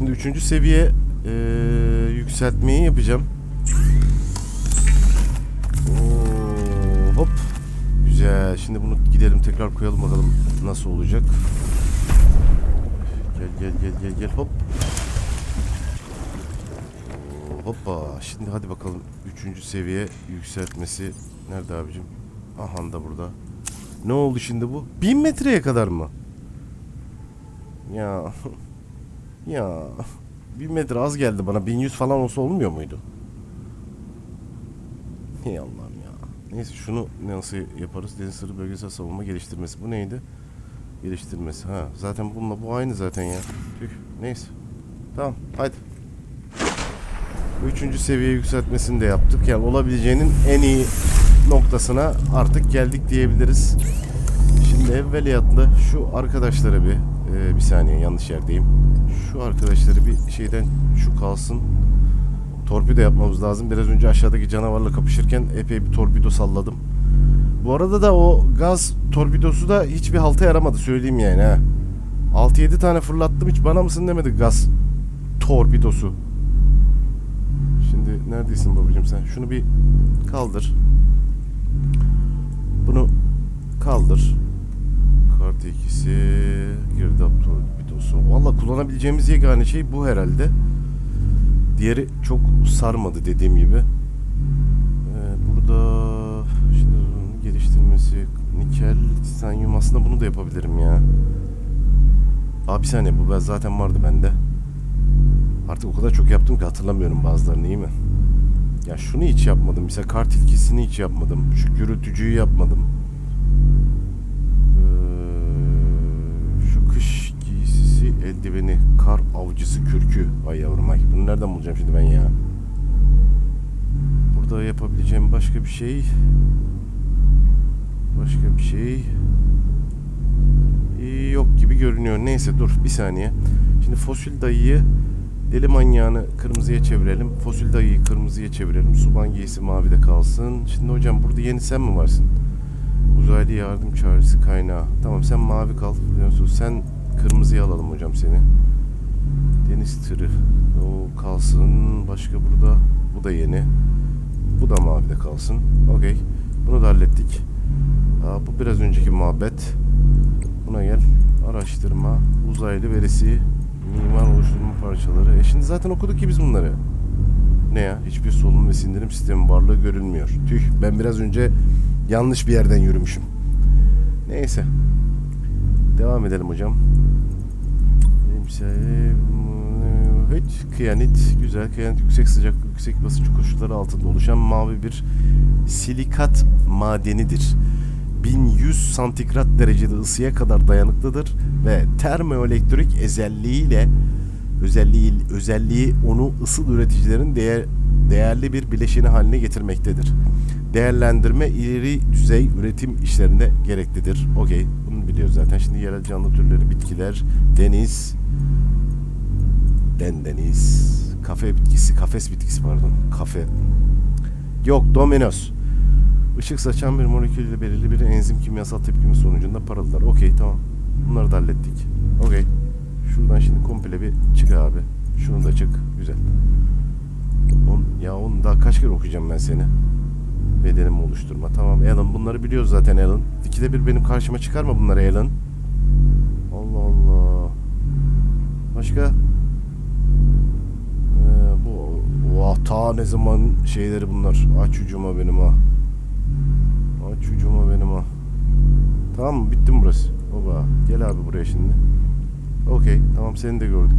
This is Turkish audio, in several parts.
şimdi üçüncü seviye ee, yükseltmeyi yapacağım. Oo, hop. Güzel. Şimdi bunu gidelim tekrar koyalım bakalım nasıl olacak. Gel gel gel gel gel hop. Oo, Hoppa. Şimdi hadi bakalım üçüncü seviye yükseltmesi nerede abicim? Aha da burada. Ne oldu şimdi bu? Bin metreye kadar mı? Ya. ya. Bin metre az geldi bana. 1100 falan olsa olmuyor muydu? Hey Allah'ım ya. Neyse şunu nasıl yaparız? Deniz sırrı bölgesel savunma geliştirmesi. Bu neydi? Geliştirmesi. Ha zaten bununla bu aynı zaten ya. Tüh. Neyse. Tamam hadi. Üçüncü seviye yükseltmesini de yaptık. Yani olabileceğinin en iyi noktasına artık geldik diyebiliriz. Şimdi evveliyatlı şu arkadaşlara bir e, bir saniye yanlış yerdeyim. Şu arkadaşları bir şeyden şu kalsın. Torpido yapmamız lazım. Biraz önce aşağıdaki canavarla kapışırken epey bir torpido salladım. Bu arada da o gaz torpidosu da hiçbir halta yaramadı söyleyeyim yani ha. 6-7 tane fırlattım hiç bana mısın demedi gaz torpidosu. Şimdi neredesin babacığım sen? Şunu bir kaldır. Bunu kaldır. Kart ikisi girdap torpidosu. Valla kullanabileceğimiz yegane şey bu herhalde. Diğeri çok sarmadı dediğim gibi. Ee, burada şimdi geliştirmesi nikel, titanyum aslında bunu da yapabilirim ya. Abi bir saniye bu ben zaten vardı bende. Artık o kadar çok yaptım ki hatırlamıyorum bazılarını iyi mi? Ya şunu hiç yapmadım. Mesela kart ilkisini hiç yapmadım. Şu gürültücüyü yapmadım. Eldiveni, kar avcısı kürkü. Ay yavrum ay. Bunu nereden bulacağım şimdi ben ya? Burada yapabileceğim başka bir şey. Başka bir şey. Ee, yok gibi görünüyor. Neyse dur bir saniye. Şimdi fosil dayıyı Deli manyağını kırmızıya çevirelim. Fosil dayıyı kırmızıya çevirelim. Suban giysi mavide kalsın. Şimdi hocam burada yeni sen mi varsın? Uzaylı yardım çağrısı kaynağı. Tamam sen mavi kal. Sen kırmızıya alalım hocam seni. Deniz tırı. O kalsın. Başka burada. Bu da yeni. Bu da mavide kalsın. Okey. Bunu da hallettik. Aa, bu biraz önceki muhabbet. Buna gel. Araştırma. Uzaylı verisi. Mimar oluşturma parçaları. E şimdi zaten okuduk ki biz bunları. Ne ya? Hiçbir solunum ve sindirim sistemi varlığı görünmüyor. Tüh ben biraz önce yanlış bir yerden yürümüşüm. Neyse. Devam edelim hocam. Emsal- hiç kıyanit güzel kıyanit yüksek sıcaklık yüksek basınç koşulları altında oluşan mavi bir silikat madenidir. 1100 santigrat derecede ısıya kadar dayanıklıdır ve termoelektrik özelliğiyle özelliği özelliği onu ısı üreticilerin değer, değerli bir bileşeni haline getirmektedir. Değerlendirme ileri düzey üretim işlerinde gereklidir. Okey, biliyoruz zaten. Şimdi yerel canlı türleri, bitkiler, deniz, dendeniz, kafe bitkisi, kafes bitkisi pardon, kafe. Yok, dominos. Işık saçan bir molekül ile belirli bir enzim kimyasal tepkimi sonucunda parıldılar. Okey tamam. Bunları da hallettik. Okey. Şuradan şimdi komple bir çık abi. Şunu da çık. Güzel. On, ya onu daha kaç kere okuyacağım ben seni. Bedenimi oluşturma. Tamam Alan bunları biliyoruz zaten Alan. İkide bir benim karşıma çıkarma bunları Alan. Allah Allah. Başka? Ee, bu Vah ta ne zaman şeyleri bunlar. Aç ucuma benim ha. Aç ucuma benim ha. Tamam mı? Bitti mi burası? Oba. Gel abi buraya şimdi. Okey. Tamam seni de gördük.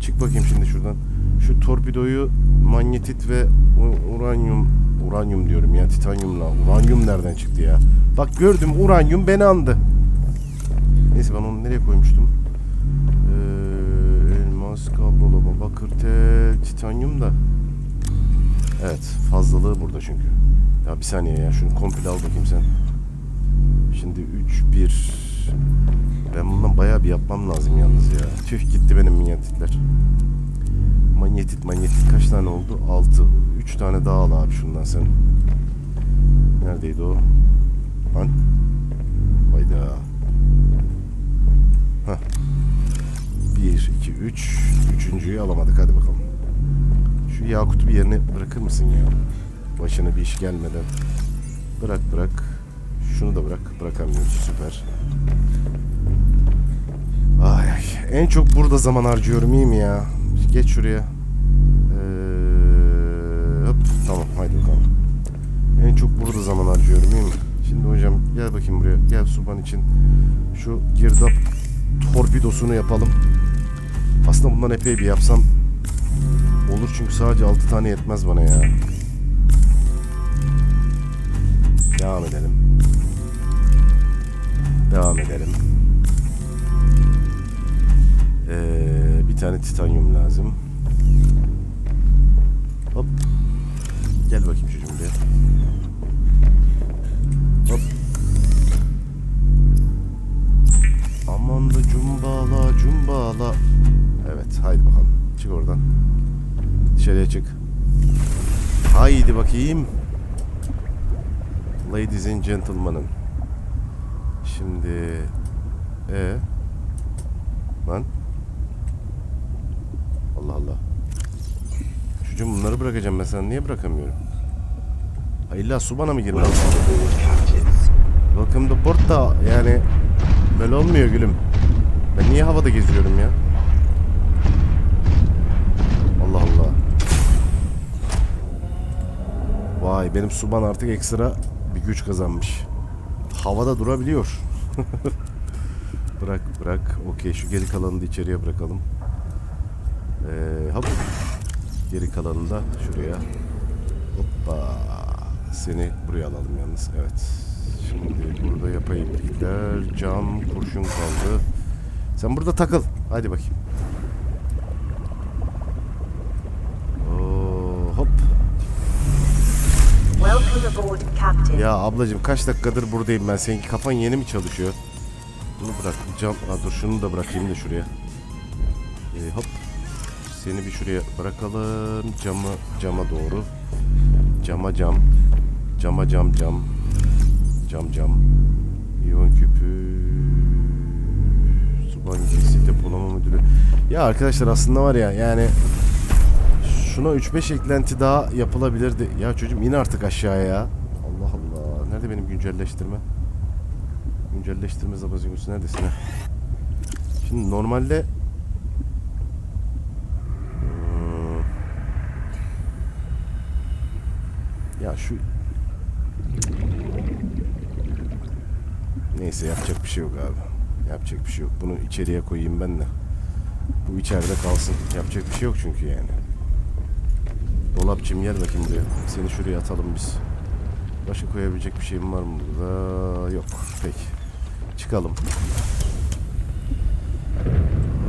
Çık bakayım şimdi şuradan. Şu torpidoyu manyetit ve uranyum uranyum diyorum ya titanyumla. Uranyum nereden çıktı ya? Bak gördüm uranyum beni andı. Neyse ben onu nereye koymuştum? Ee, elmas, kablolama, bakır tel, titanyum da. Evet fazlalığı burada çünkü. Ya bir saniye ya şunu komple al bakayım sen. Şimdi 3 1 Ben bundan bayağı bir yapmam lazım yalnız ya. Tüh gitti benim minyatitler. Manyetit manyetit kaç tane oldu? 6. 3 tane daha al abi şundan sen. Neredeydi o? Lan. Hayda. Hah. 1 1, 2, 3. Üçüncüyü alamadık. Hadi bakalım. Şu Yakut'u bir yerine bırakır mısın ya? Başına bir iş gelmeden. Bırak bırak. Şunu da bırak. Bırakamıyoruz. Süper. Ay. En çok burada zaman harcıyorum iyi mi ya? Geç şuraya. Tamam haydi bakalım. En çok burada zaman harcıyorum iyi mi? Şimdi hocam gel bakayım buraya. Gel Suban için. Şu girdap torpidosunu yapalım. Aslında bundan epey bir yapsam olur çünkü sadece 6 tane yetmez bana ya. Devam edelim. Devam edelim. Ee, bir tane titanyum lazım. Gel bakayım çocuğum buraya. Hop. Aman da cumbala cumbala. Evet haydi bakalım. Çık oradan. Dışarıya çık. Haydi bakayım. Ladies and gentlemen'ın. Şimdi e lan Allah Allah. Çocuğum bunları bırakacağım ben sana niye bırakamıyorum? Ha illa su bana mı girmez? Welcome to da yani böyle olmuyor gülüm. Ben niye havada geziyorum ya? Allah Allah. Vay benim suban artık ekstra bir güç kazanmış. Havada durabiliyor. bırak bırak. Okey şu geri kalanını da içeriye bırakalım. Ee, hop. Geri kalanını da şuraya. Hoppa. Seni buraya alalım yalnız. Evet. Şimdi burada yapay iplikler, cam, kurşun kaldı. Sen burada takıl. Hadi bakayım. Oo, hop. Welcome aboard, Captain. Ya ablacığım kaç dakikadır buradayım ben. Seninki kafan yeni mi çalışıyor? Bunu bırak. Cam. Ha, dur şunu da bırakayım da şuraya. Ee, hop. Seni bir şuraya bırakalım. Cama, cama doğru. Cama cam. Cama cam cam. Cam cam. İyon küpü. Suban giysi depolama müdürü. Ya arkadaşlar aslında var ya yani şuna 3-5 eklenti daha yapılabilirdi. Ya çocuğum in artık aşağıya ya. Allah Allah. Nerede benim güncelleştirme? Güncelleştirme zabazyonusu neredesin ha? Şimdi normalde Şu Neyse yapacak bir şey yok abi. Yapacak bir şey yok. Bunu içeriye koyayım ben de. Bu içeride kalsın. Yapacak bir şey yok çünkü yani. Dolapçım gel bakayım buraya. Seni şuraya atalım biz. Başka koyabilecek bir şeyim var mı burada? Yok. Peki. Çıkalım.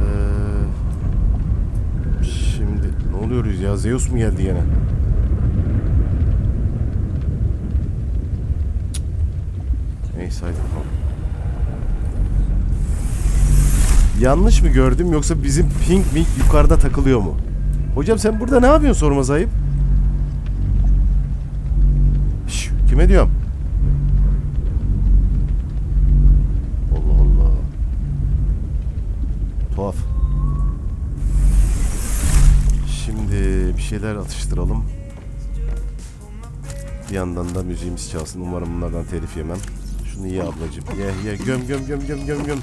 Ee, şimdi ne oluyoruz ya? Zeus mu geldi yine? Neyse hadi bakalım. Yanlış mı gördüm yoksa bizim ping mink yukarıda takılıyor mu? Hocam sen burada ne yapıyorsun sormaz ayıp? Şş, kime diyorum? Allah Allah. Tuhaf. Şimdi bir şeyler atıştıralım. Bir yandan da müziğimiz çalsın. Umarım bunlardan telif yemem. Şunu ye ablacığım. Ye ye göm göm göm göm göm göm.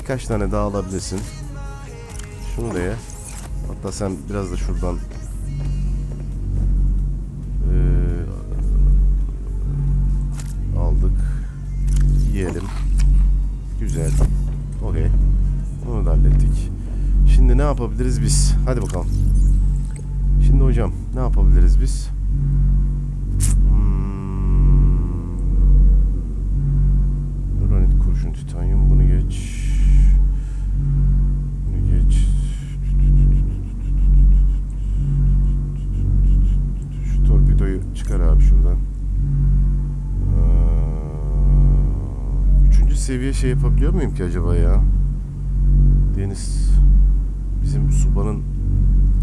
Birkaç tane daha alabilirsin. Şunu da ye. Hatta sen biraz da şuradan Ee, aldık. Yiyelim. Güzel. Okey. Bunu da hallettik. Şimdi ne yapabiliriz biz? Hadi bakalım. Şimdi hocam ne yapabiliriz biz? Kurşun titanyum bunu geç. Bunu geç. Şu torpidoyu çıkar abi şuradan. Ee, Üçüncü seviye şey yapabiliyor muyum ki acaba ya? Deniz bizim subanın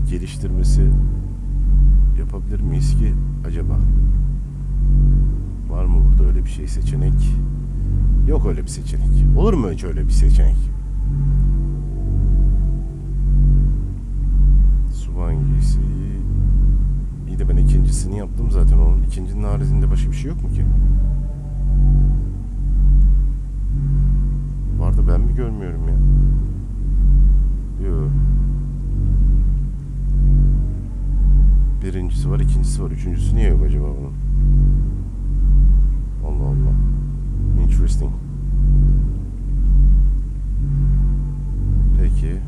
geliştirmesi yapabilir miyiz ki acaba? Var mı burada öyle bir şey seçenek? Yok öyle bir seçenek. Olur mu hiç öyle bir seçenek? Su hangisi? İyi de ben ikincisini yaptım zaten onun. İkincinin haricinde başka bir şey yok mu ki? Var da ben mi görmüyorum ya? Yok. Birincisi var, ikincisi var. Üçüncüsü niye yok acaba bunun? Interesting. Peki.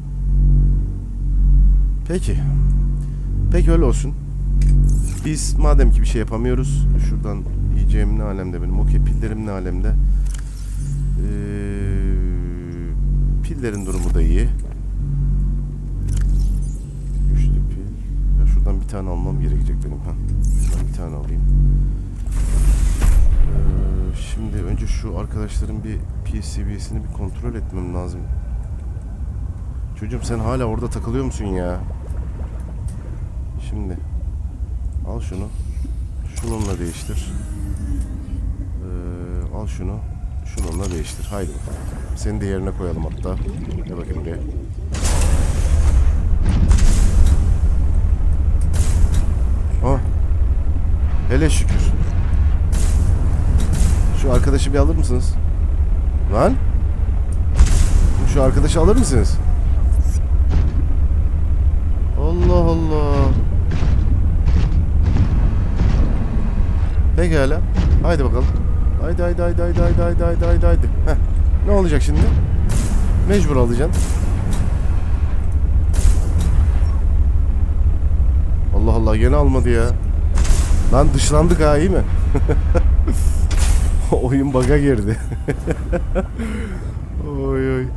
Peki. Peki öyle olsun. Biz madem ki bir şey yapamıyoruz. Şuradan yiyeceğim ne alemde benim. Okey pillerim ne alemde. Ee, pillerin durumu da iyi. Üçlü pil. Ya şuradan bir tane almam gerekecek benim. Ha. Bir tane alayım. Şimdi önce şu arkadaşların bir seviyesini bir kontrol etmem lazım. Çocuğum sen hala orada takılıyor musun ya? Şimdi al şunu. Şununla değiştir. Ee, al şunu. Şununla değiştir. Haydi. Seni de yerine koyalım hatta. Gel bakayım buraya. Ah. Hele şükür. Şu arkadaşı bir alır mısınız? Lan? Şu arkadaşı alır mısınız? Allah Allah. Pekala. Haydi bakalım. Haydi haydi haydi haydi haydi haydi haydi haydi haydi. Heh. Ne olacak şimdi? Mecbur alacaksın. Allah Allah gene almadı ya. Lan dışlandık ha iyi mi? Oyun baga girdi. oy oy.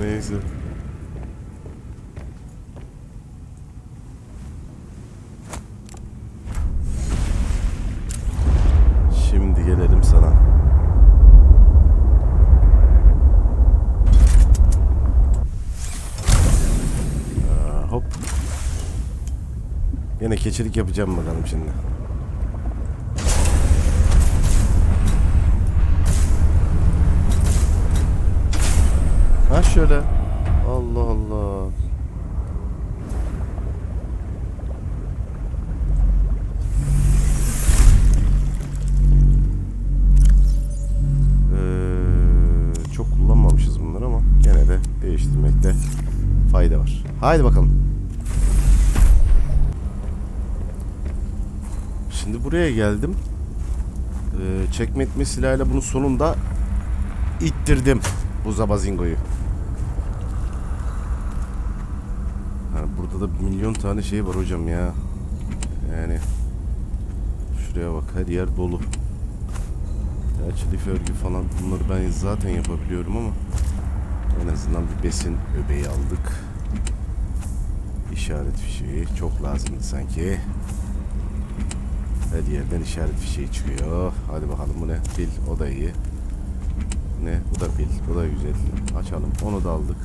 Neyse. Şimdi gelelim sana. Aa, hop. Yine keçilik yapacağım bakalım şimdi. Ha şöyle. Allah Allah. Ee, çok kullanmamışız bunları ama gene de değiştirmekte fayda var. Haydi bakalım. Şimdi buraya geldim. Ee, çekme etme silahıyla bunu sonunda ittirdim bu zabazingoyu. Yani burada da milyon tane şey var hocam ya. Yani şuraya bak her yer dolu. Gerçi lif örgü falan bunları ben zaten yapabiliyorum ama en azından bir besin öbeği aldık. İşaret fişeği çok lazımdı sanki. Her yerden işaret fişeği çıkıyor. Hadi bakalım bu ne? Pil o da iyi. Ne? Bu da pil. Bu da güzel. Açalım. Onu da aldık.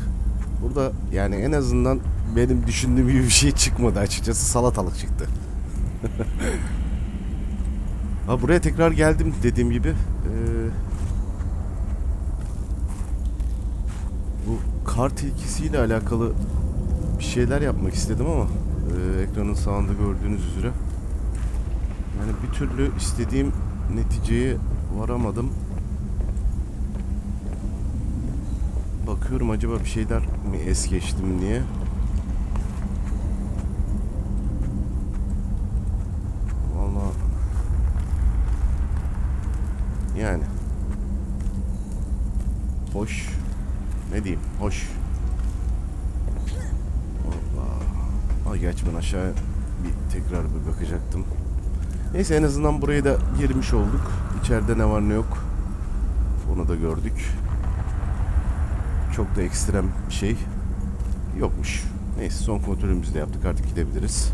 Burada yani en azından benim düşündüğüm gibi bir şey çıkmadı açıkçası. Salatalık çıktı. ha buraya tekrar geldim dediğim gibi. Ee, bu kar tilkisiyle alakalı bir şeyler yapmak istedim ama e, ekranın sağında gördüğünüz üzere yani bir türlü istediğim neticeye varamadım. Bakıyorum acaba bir şeyler mi es geçtim diye. Vallahi yani hoş ne diyeyim hoş. Allah. Ay gerçi ben aşağı bir tekrar bir bakacaktım. Neyse en azından buraya da girmiş olduk. İçeride ne var ne yok. Onu da gördük. Çok da ekstrem bir şey yokmuş. Neyse son kontrolümüzü de yaptık artık gidebiliriz.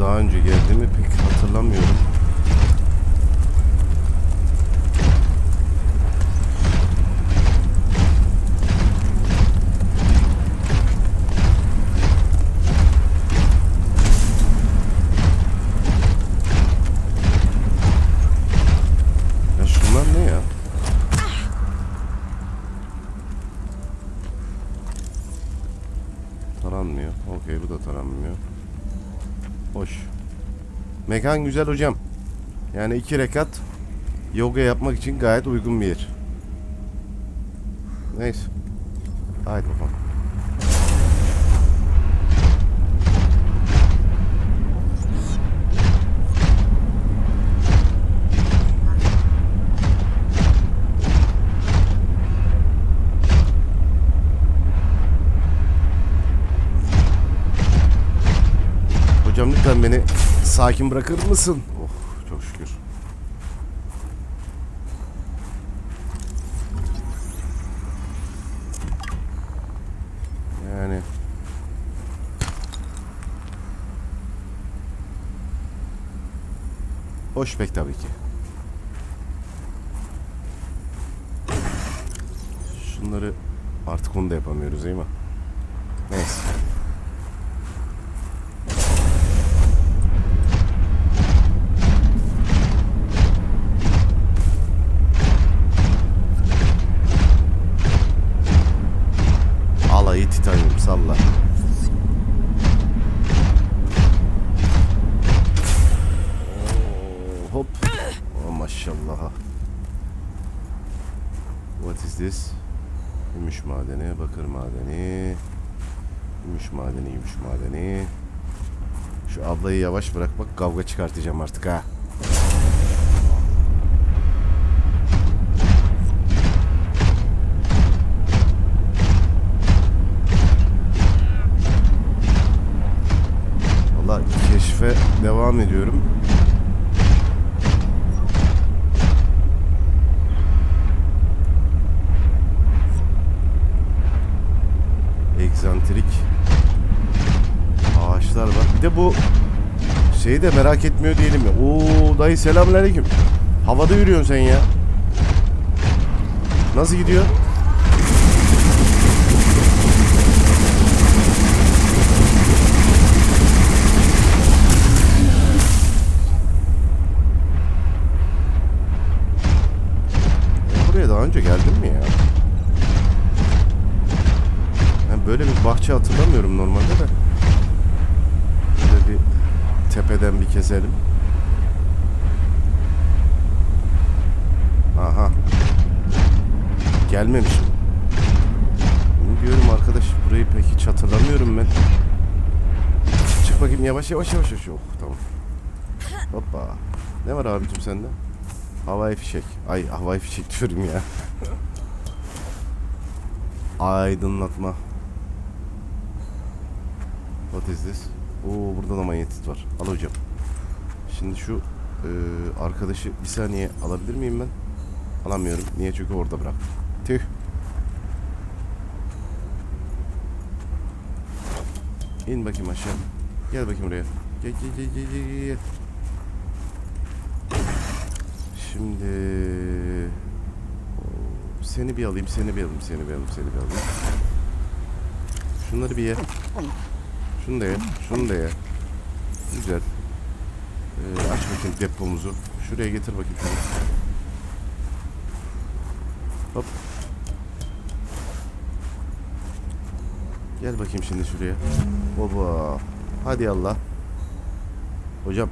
Daha önce geldiğimi pek hatırlamıyorum. Mekan güzel hocam. Yani iki rekat yoga yapmak için gayet uygun bir yer. Neyse. Haydi bakalım. Lütfen beni sakin bırakır mısın? Oh çok şükür. Yani Hoş pek tabii ki. Şunları artık onu da yapamıyoruz değil mi? Neyse. Maşallah. What is this? Gümüş madeni, bakır madeni. Gümüş madeni, gümüş madeni. Şu ablayı yavaş bırak bak kavga çıkartacağım artık ha. Keşfe devam ediyorum. Egzantrik ağaçlar var. Bir de bu şeyi de merak etmiyor diyelim ya. Oo dayı selamünaleyküm. Havada yürüyorsun sen ya. Nasıl gidiyor? Buraya daha önce geldin mi ya? Ben böyle bir bahçe hatırlamıyorum normalde de. Tepeden bir keselim. Aha. Gelmemişim. Bunu diyorum arkadaş burayı pek hiç hatırlamıyorum ben. Çık bakayım yavaş yavaş yavaş yavaş. Oh tamam. Hoppa. Ne var abicim sende? Havai fişek. Ay havai fişek diyorum ya. Aydınlatma. What is this? Oo burada da manyetit var. Al hocam. Şimdi şu e, arkadaşı bir saniye alabilir miyim ben? Alamıyorum. Niye? Çünkü orada bırak. Tüh. İn bakayım aşağı. Gel bakayım buraya. Gel gel gel gel gel. gel. Şimdi seni bir alayım, seni bir alayım, seni bir alayım, seni bir alayım. Şunları bir ye. Şunu da ye, şunu da ye. Güzel. Ee, aç bakayım depomuzu. Şuraya getir bakayım şunu. Hop. Gel bakayım şimdi şuraya. Baba. Hadi yallah. Hocam.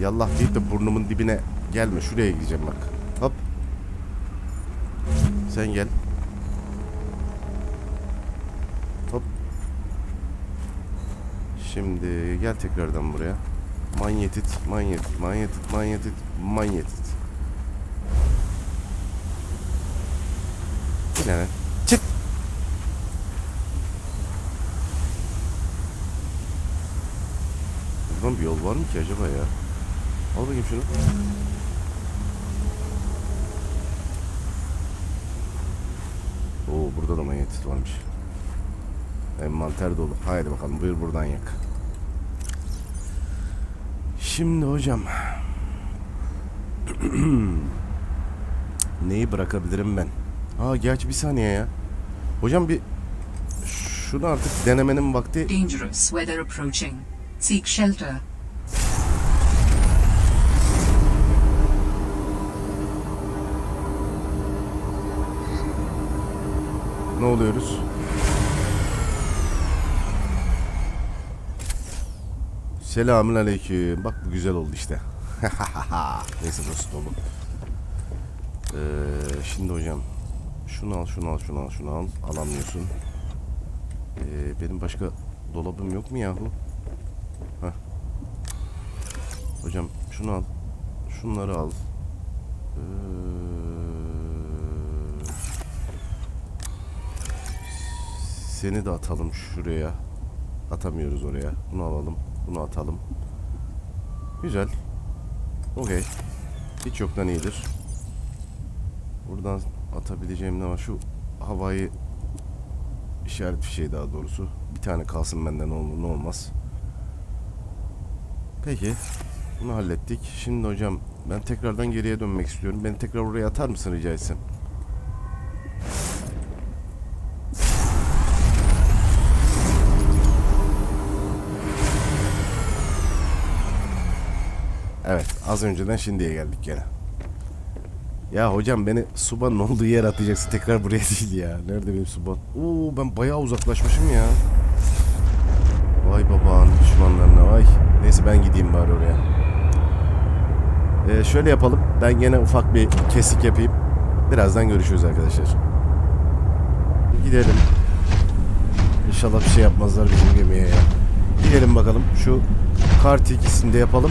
Yallah deyip de burnumun dibine gelme. Şuraya gideceğim bak. Hop. Sen gel. Şimdi gel tekrardan buraya. Manyetit, manyetit, manyetit, manyetit, manyetit. Lan? Çık. Buradan bir yol var mı ki acaba ya? Al bakayım şunu. Oo burada da manyetit varmış. Envanter dolu. Haydi bakalım buyur buradan yak. Şimdi hocam. Neyi bırakabilirim ben? Aa gerçi bir saniye ya. Hocam bir şunu artık denemenin vakti. Dangerous weather approaching. Seek shelter. Ne oluyoruz? Selamün aleyküm. Bak bu güzel oldu işte. Neyse dostum oğlum. Ee, şimdi hocam şunu al şunu al şunu al şunu al. Alamıyorsun. Ee, benim başka dolabım yok mu yahu? Heh. Hocam şunu al. Şunları al. Ee, Seni de atalım şuraya. Atamıyoruz oraya. Bunu alalım. Bunu atalım. Güzel. Okey. Hiç yoktan iyidir. Buradan atabileceğim ne var? Şu havayı işaret fişeği daha doğrusu. Bir tane kalsın benden olur ne olmaz. Peki. Bunu hallettik. Şimdi hocam ben tekrardan geriye dönmek istiyorum. Beni tekrar oraya atar mısın rica etsem? Evet az önceden şimdiye geldik gene. Ya hocam beni Suban'ın olduğu yer atacaksın tekrar buraya değil ya. Nerede benim Suban? Oo ben bayağı uzaklaşmışım ya. Vay babanın düşmanlarına vay. Neyse ben gideyim bari oraya. Ee, şöyle yapalım. Ben gene ufak bir kesik yapayım. Birazdan görüşürüz arkadaşlar. Gidelim. İnşallah bir şey yapmazlar bizim gemiye ya. Gidelim bakalım. Şu kart ikisini de yapalım.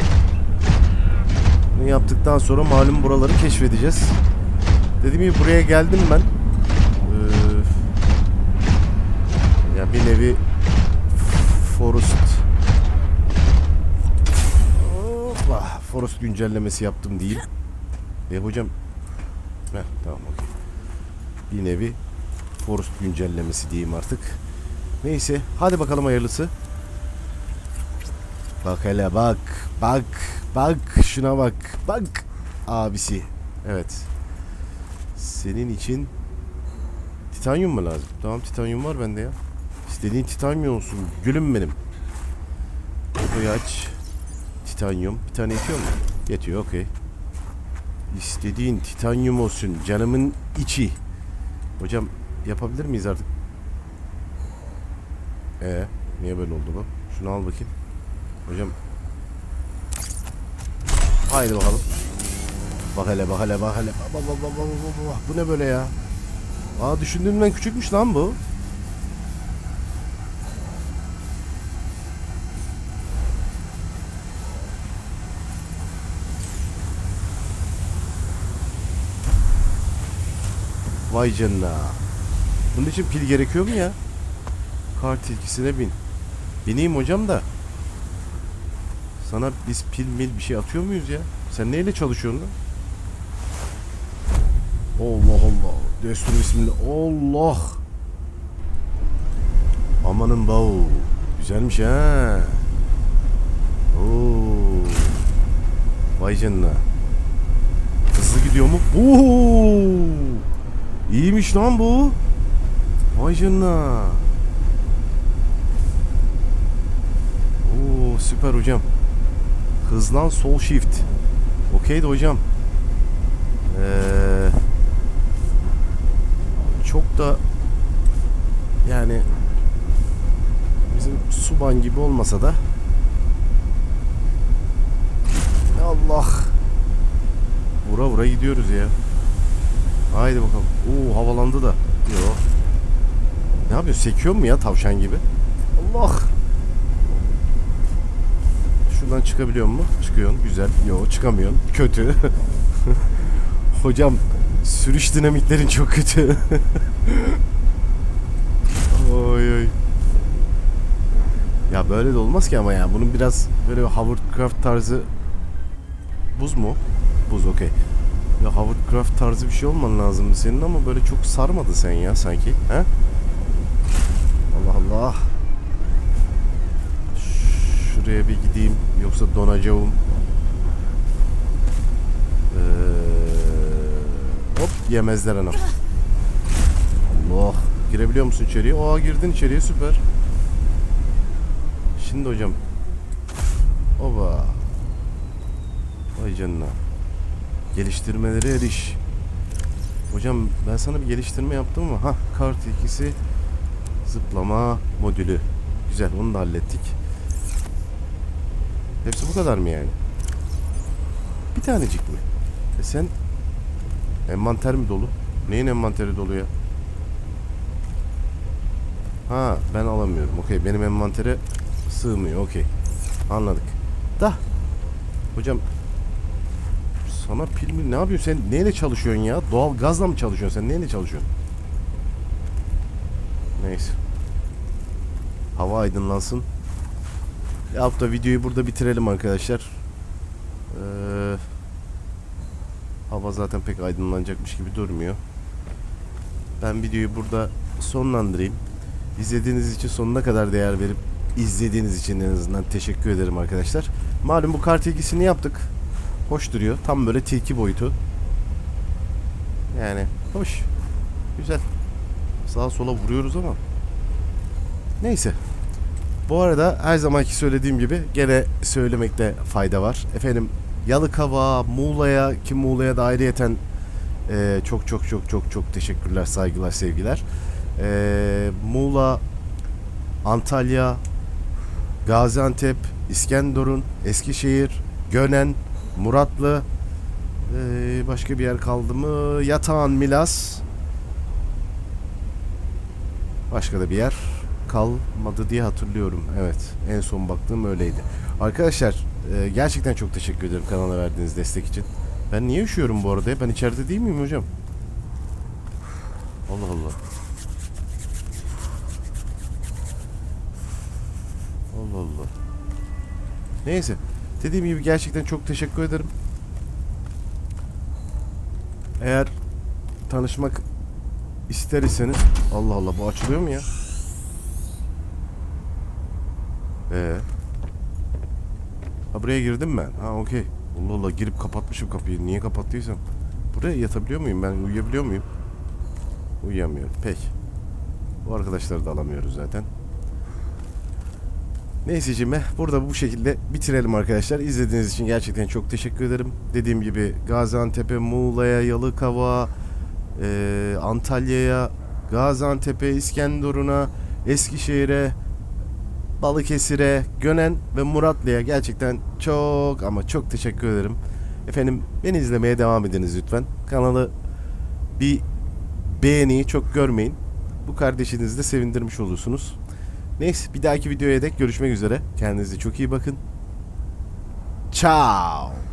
Bunu yaptıktan sonra malum buraları keşfedeceğiz. Dediğim gibi buraya geldim ben. Ee, ya bir nevi Forest Hoppa, Forest güncellemesi yaptım değil. E hocam Heh, tamam okey. Bir nevi Forest güncellemesi diyeyim artık. Neyse hadi bakalım hayırlısı. Bak hele bak. Bak. Bak. Şuna bak. Bak. Abisi. Evet. Senin için titanyum mu lazım? Tamam titanyum var bende ya. İstediğin titanyum olsun. Gülüm benim. Kutuyu aç. Titanyum. Bir tane yetiyor mu? Yetiyor okey. İstediğin titanyum olsun. Canımın içi. Hocam yapabilir miyiz artık? Ee, niye böyle oldu bu? Şunu al bakayım. Hocam. Haydi bakalım. Bak hele bak hele bak hele. Bak, bak, bak, bak, bak, bak. Bu ne böyle ya? Aa düşündüğümden küçükmüş lan bu. Vay canına. Bunun için pil gerekiyor mu ya? Kart tilkisine bin. Bineyim hocam da. Sana biz pil mil bir şey atıyor muyuz ya? Sen neyle çalışıyorsun? Allah Allah. Destur bismillah. Allah. Amanın bavu. Güzelmiş ha. Oo. Vay canına. Hızlı gidiyor mu? Oo. İyiymiş lan bu. Vay canına. Oo süper hocam. Hızlan sol shift. Okey de hocam. Ee, çok da yani bizim Suban gibi olmasa da Allah vura vura gidiyoruz ya. Haydi bakalım. Oo havalandı da. Yo. Ne yapıyor? Sekiyor mu ya tavşan gibi? Allah. Şuradan çıkabiliyor mu? Çıkıyorsun. Güzel. Yo çıkamıyorsun. Kötü. Hocam sürüş dinamiklerin çok kötü. oy oy. Ya böyle de olmaz ki ama ya. Bunun biraz böyle bir hovercraft tarzı buz mu? Buz okey. Ya hovercraft tarzı bir şey olman lazımdı senin ama böyle çok sarmadı sen ya sanki. He? Allah Allah. Şuraya bir gideyim yoksa donacağım. Ee, hop yemezler anam. Allah. Girebiliyor musun içeriye? Aa girdin içeriye süper. Şimdi hocam. Oba. Vay canına. Geliştirmelere eriş. Hocam ben sana bir geliştirme yaptım ama ha kart ikisi zıplama modülü. Güzel onu da hallettik. Hepsi bu kadar mı yani? Bir tanecik mi? E sen envanter mi dolu? Neyin envanteri dolu ya? Ha ben alamıyorum. Okey benim envantere sığmıyor. Okey. Anladık. Da. Hocam sana pil mi? Ne yapıyorsun sen? Neyle çalışıyorsun ya? Doğal gazla mı çalışıyorsun sen? Neyle çalışıyorsun? Neyse. Hava aydınlansın. Hafta videoyu burada bitirelim arkadaşlar. Ee, hava zaten pek aydınlanacakmış gibi durmuyor. Ben videoyu burada sonlandırayım. İzlediğiniz için sonuna kadar değer verip izlediğiniz için en azından teşekkür ederim arkadaşlar. Malum bu kart ilgisini yaptık. Hoş duruyor. Tam böyle tilki boyutu. Yani hoş. Güzel. Sağa sola vuruyoruz ama. Neyse. Bu arada her zamanki söylediğim gibi gene söylemekte fayda var. Efendim Yalıkava, Muğla'ya ki Muğla'ya da ayrıyeten e, çok çok çok çok çok teşekkürler, saygılar, sevgiler. E, Muğla, Antalya, Gaziantep, İskenderun, Eskişehir, Gönen, Muratlı, e, başka bir yer kaldı mı? Yatağan, Milas, başka da bir yer kalmadı diye hatırlıyorum. Evet, en son baktığım öyleydi. Arkadaşlar, e, gerçekten çok teşekkür ederim kanala verdiğiniz destek için. Ben niye üşüyorum bu arada? Ben içeride değil miyim hocam? Allah Allah. Allah Allah. Neyse. Dediğim gibi gerçekten çok teşekkür ederim. Eğer tanışmak ister iseniz Allah Allah bu açılıyor mu ya? Ee. Ha buraya girdim ben. Ha okey. Allah Allah girip kapatmışım kapıyı. Niye kapattıysam. Buraya yatabiliyor muyum ben? Uyuyabiliyor muyum? Uyuyamıyorum. Peki. Bu arkadaşları da alamıyoruz zaten. Neyse burada bu şekilde bitirelim arkadaşlar. İzlediğiniz için gerçekten çok teşekkür ederim. Dediğim gibi Gaziantep'e, Muğla'ya, Yalıkava, e, Antalya'ya, Gaziantep'e, İskenderun'a, Eskişehir'e, Balıkesir'e, Gönen ve Muratlı'ya gerçekten çok ama çok teşekkür ederim. Efendim beni izlemeye devam ediniz lütfen. Kanalı bir beğeniyi çok görmeyin. Bu kardeşinizi de sevindirmiş olursunuz. Neyse bir dahaki videoya dek görüşmek üzere. Kendinize çok iyi bakın. Ciao.